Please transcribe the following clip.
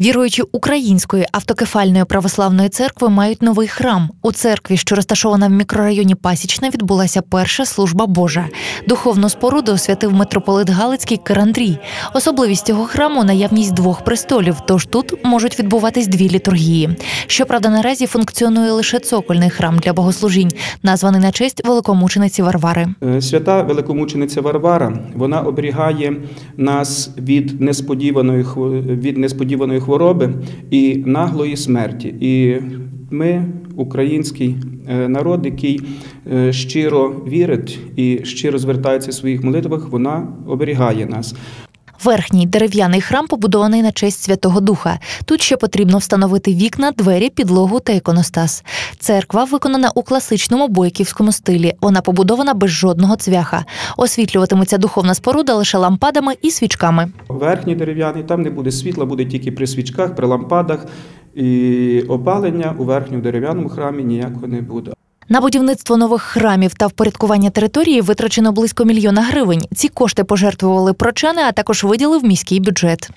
Віруючі української автокефальної православної церкви мають новий храм. У церкві, що розташована в мікрорайоні Пасічна, відбулася перша служба Божа. Духовну споруду освятив митрополит Галицький Кирандрій. Особливість цього храму наявність двох престолів, тож тут можуть відбуватись дві літургії. Щоправда, наразі функціонує лише цокольний храм для богослужінь, названий на честь великомучениці Варвари. Е, Свята великомучениця Варвара вона оберігає нас від несподіваної від несподіваної хвороби і наглої смерті. І ми, український е, народ, який е, щиро вірить і щиро звертається в своїх молитвах, вона оберігає нас. Верхній дерев'яний храм побудований на честь Святого Духа. Тут ще потрібно встановити вікна, двері, підлогу та іконостас. Церква виконана у класичному бойківському стилі. Вона побудована без жодного цвяха. Освітлюватиметься духовна споруда лише лампадами і свічками. Верхній дерев'яний, там не буде світла, буде тільки при свічках, при лампадах. І опалення у верхньому дерев'яному храмі ніякого не буде. На будівництво нових храмів та впорядкування території витрачено близько мільйона гривень. Ці кошти пожертвували прочани, а також виділив міський бюджет.